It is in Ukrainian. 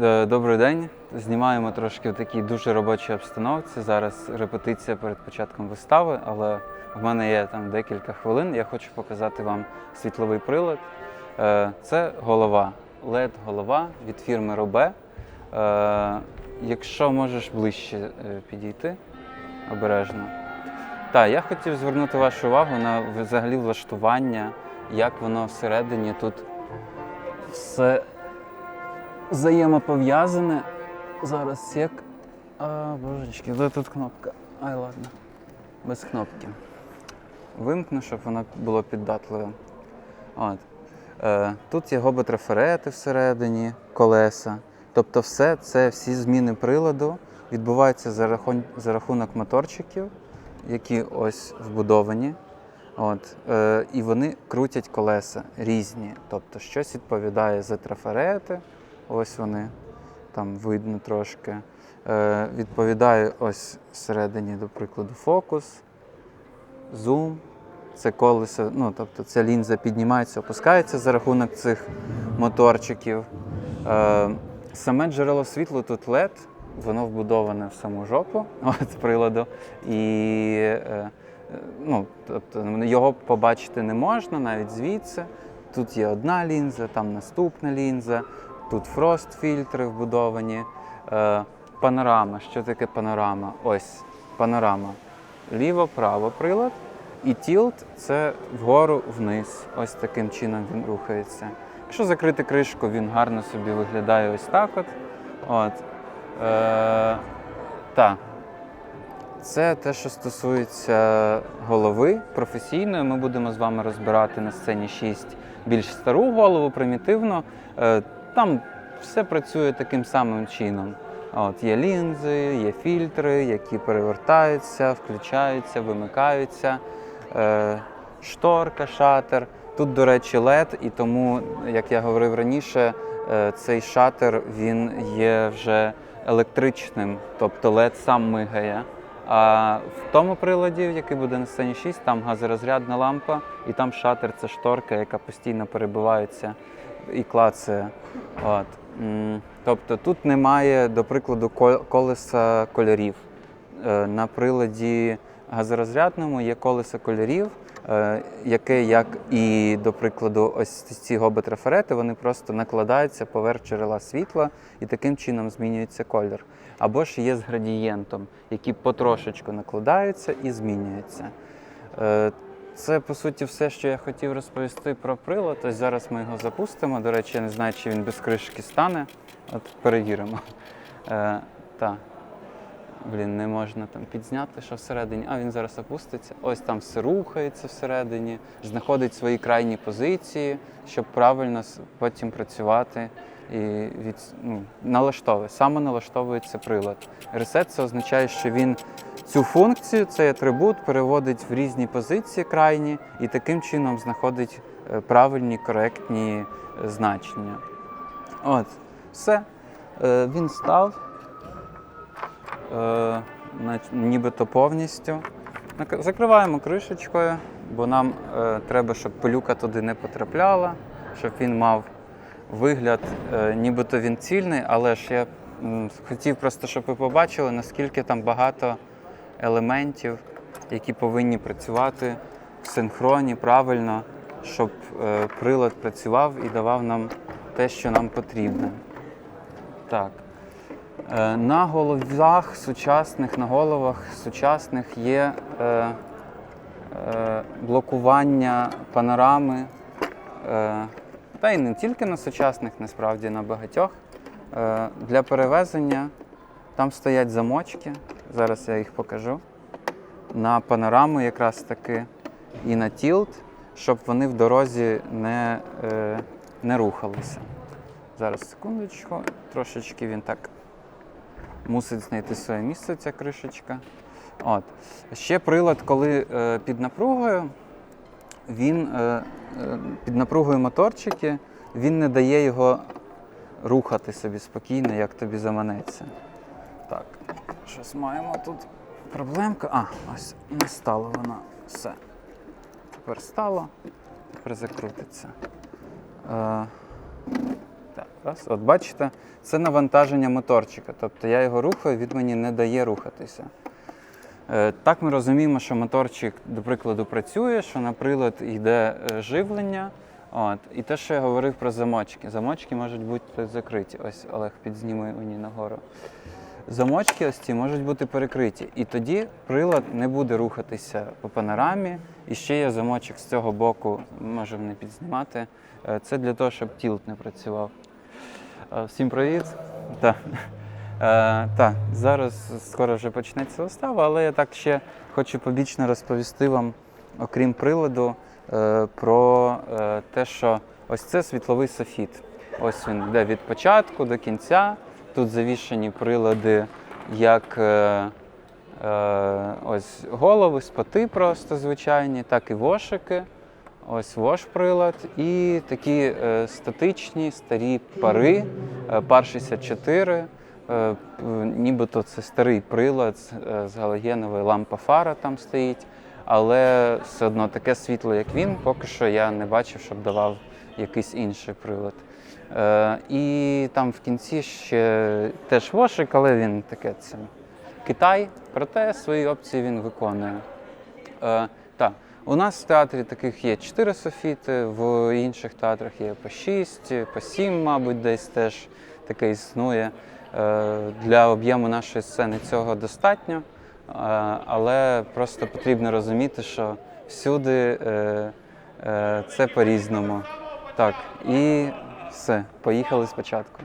Е, Добрий день. Знімаємо трошки в такій дуже робочій обстановці. Зараз репетиція перед початком вистави, але в мене є там декілька хвилин. Я хочу показати вам світловий прилад. Е, Це голова, led голова від фірми Робе. Е, Якщо можеш ближче підійти обережно. Так, я хотів звернути вашу увагу на взагалі влаштування, як воно всередині тут все взаємопов'язане. Зараз як. А, божечки, де тут кнопка? Ай, ладно. Без кнопки. Вимкну, щоб воно було піддатливе. От. Е, тут є гобот-трафарети всередині, колеса. Тобто, все це, всі зміни приладу відбуваються за, рахун, за рахунок моторчиків, які ось вбудовані. От, е, і вони крутять колеса різні. Тобто щось відповідає за трафарети, ось вони там видно трошки. Е, відповідає ось всередині, до прикладу, фокус, зум. Це колесо, ну тобто ця лінза піднімається, опускається за рахунок цих моторчиків. Е, саме джерело світла тут LED, воно вбудоване в саму жопу от, приладу. І е, ну, тобто, його побачити не можна навіть звідси. Тут є одна лінза, там наступна лінза, тут фрост-фільтри вбудовані. Е, панорама. Що таке панорама? Ось панорама. Ліво-право прилад. І тілт це вгору вниз. Ось таким чином він рухається. Якщо закрити кришку, він гарно собі виглядає ось так. От. От. Е, так. Це те, що стосується голови професійної. Ми будемо з вами розбирати на сцені 6 більш стару голову, примітивно. Е, Там все працює таким самим чином. От, є лінзи, є фільтри, які перевертаються, включаються, вимикаються. Е, шторка, шатер. Тут, до речі, LED, і тому, як я говорив раніше, е, цей шатер він є вже електричним, тобто LED сам мигає. А в тому приладі, який буде на сцені 6, там газорозрядна лампа, і там шатер це шторка, яка постійно перебивається і клацає. От. Тобто тут немає, до прикладу, колеса кольорів. Е, На приладі газорозрядному є колесо кольорів, е, яке, як і, до прикладу, ось ці гоботрафарети, вони просто накладаються поверх джерела світла і таким чином змінюється колір. Або ж є з градієнтом, які потрошечку накладаються і змінюються. Це по суті все, що я хотів розповісти про прилад. Ось зараз ми його запустимо. До речі, я не знаю, чи він без кришки стане. От перевіримо. Е, так. Блін, не можна там підзняти, що всередині. А він зараз опуститься. Ось там все рухається всередині, знаходить свої крайні позиції, щоб правильно потім працювати і від, ну, налаштовує. Саме налаштовується прилад. Ресет це означає, що він цю функцію, цей атрибут переводить в різні позиції крайні і таким чином знаходить е, правильні, коректні е, значення. От, все. Е, Він став нібито повністю. Закриваємо кришечкою, бо нам треба, щоб пилюка туди не потрапляла, щоб він мав вигляд, е, нібито він цільний, але ж я хотів просто, щоб ви побачили, наскільки там багато елементів, які повинні працювати в синхроні правильно, щоб е, прилад працював і давав нам те, що нам потрібно. Так. Е, На головах сучасних, на головах сучасних є е, е, блокування панорами. Е, та й не тільки на сучасних, насправді на багатьох. Е, для перевезення там стоять замочки. Зараз я їх покажу. На панораму якраз таки і на тілт, щоб вони в дорозі не, е, не рухалися. Зараз секундочку, трошечки він так мусить знайти своє місце, ця кришечка. От. Ще прилад, коли е, під напругою, він е, е, під напругою моторчики, він не дає його рухати собі спокійно, як тобі заманеться. Так, щось маємо тут проблемка. А, ось не стало вона. Все. Тепер стало, тепер закрутиться. Е, Так, раз. От бачите, це навантаження моторчика. Тобто я його рухаю, він мені не дає рухатися. Е, Так ми розуміємо, що моторчик, до прикладу, працює, що на прилад йде е, живлення. От. І те, що я говорив про замочки. Замочки можуть бути закриті. Ось Олег підзніми мені нагору. Замочки ось ці можуть бути перекриті. І тоді прилад не буде рухатися по панорамі. І ще є замочок з цього боку, можемо не підзнімати. Е, Це для того, щоб тілт не працював. Всім привіт. Так. Е, так, зараз скоро вже почнеться вистава, але я так ще хочу побічно розповісти вам, окрім приладу, е, про е, те, що ось це світловий софіт. Ось він йде від початку до кінця. Тут завішані прилади, як ось голови, споти просто звичайні, так і вошики. Ось вош прилад і такі статичні старі пари, пар 64. Е, п- нібито це старий прилад з, е, з галогенової лампа фара там стоїть, але все одно таке світло, як він, поки що я не бачив, щоб давав якийсь інший прилад. Е, і там в кінці ще теж вошик, але він таке це Китай, проте свої опції він виконує. Е, так, у нас в театрі таких є 4 софіти, в інших театрах є по 6, по 7, мабуть, десь теж таке існує. Е, Для об'єму нашої сцени цього достатньо, е, але просто потрібно розуміти, що всюди е, це по-різному. Так, і все, поїхали спочатку.